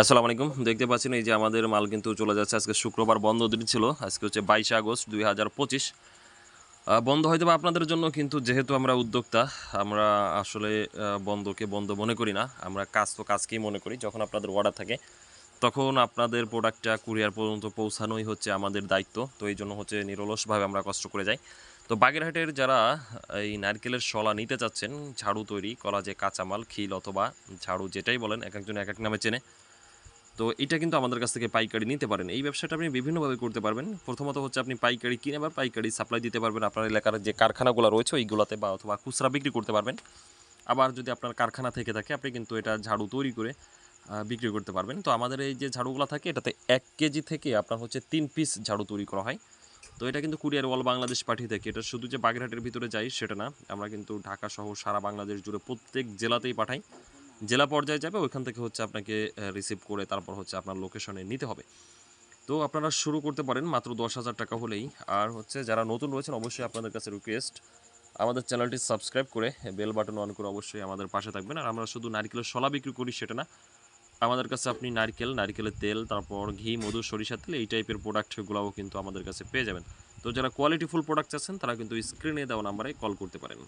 আসসালামু আলাইকুম। দেখতে পাচ্ছেন এই যে আমাদের মাল কিন্তু চলে যাচ্ছে। আজকে শুক্রবার বন্ধ দিন ছিল। আজকে হচ্ছে বাইশে আগস্ট দুই হাজার পঁচিশ। বন্ধ হয়তো আপনাদের জন্য, কিন্তু যেহেতু আমরা উদ্যোক্তা, আমরা আসলে বন্ধকে বন্ধ মনে করি না। আমরা কাজ তো কাজকেই মনে করি। যখন আপনাদের অর্ডার থাকে, তখন আপনাদের প্রোডাক্টটা কুরিয়ার পর্যন্ত পৌঁছানোই হচ্ছে আমাদের দায়িত্ব। তো এই জন্য হচ্ছে নিরলসভাবে আমরা কষ্ট করে যাই। তো বাগেরহাটের যারা এই নারকেলের শলা নিতে চাচ্ছেন, ঝাড়ু তৈরি করা যে কাঁচামাল, খিল অথবা ঝাড়ু যেটাই বলেন, এক একজন এক এক নামে চেনে। তো এটা কিন্তু আমাদের কাছ থেকে পাইকারি নিতে পারেন। এই ব্যবসাটা আপনি বিভিন্নভাবে করতে পারবেন। প্রথমত হচ্ছে আপনি পাইকারি কিনে বা পাইকারি সাপ্লাই দিতে পারবেন। আপনার এলাকার যে কারখানাগুলো রয়েছে, ওইগুলোতে বা অথবা খুচরা বিক্রি করতে পারবেন। আবার যদি আপনার কারখানা থেকে থাকে, আপনি কিন্তু এটা ঝাড়ু তৈরি করে বিক্রি করতে পারবেন। তো আমাদের এই যে ঝাড়ুগুলো থাকে, এটাতে এক কেজি থেকে আপনার হচ্ছে তিন পিস ঝাড়ু তৈরি করা হয়। তো এটা কিন্তু কুরিয়ার ওয়াল বাংলাদেশ পাঠিয়ে থাকে। এটা শুধু যে বাগেরহাটের ভিতরে যাই সেটা না। আমরা কিন্তু ঢাকা সহ সারা বাংলাদেশ জুড়ে প্রত্যেক জেলাতেই পাঠাই। জেলা পর্যায়ে যাবে, ওইখান থেকে হচ্ছে আপনাকে রিসিভ করে তারপর হচ্ছে আপনার লোকেশনে নিতে হবে। তো আপনারা শুরু করতে পারেন মাত্র দশ হাজার টাকা হলেই। আর হচ্ছে যারা নতুন রয়েছেন, অবশ্যই আপনাদের কাছে রিকোয়েস্ট আমাদের চ্যানেলটি সাবস্ক্রাইব করে বেল বাটন অন করে অবশ্যই আমাদের পাশে থাকবেন। আর আমরা শুধু নারকেলের শলা বিক্রি করি, সেটা না। আমাদের কাছে আপনি নারকেল, নারকেলের তেল, তারপর ঘি, মধু, সরিষার তেল, এই টাইপের প্রোডাক্টগুলোও কিন্তু আমাদের কাছে পেয়ে যাবেন। তো যারা কোয়ালিটিফুল প্রোডাক্ট আছেন তারা কিন্তু স্ক্রিনে দেওয়া নাম্বারে কল করতে পারেন।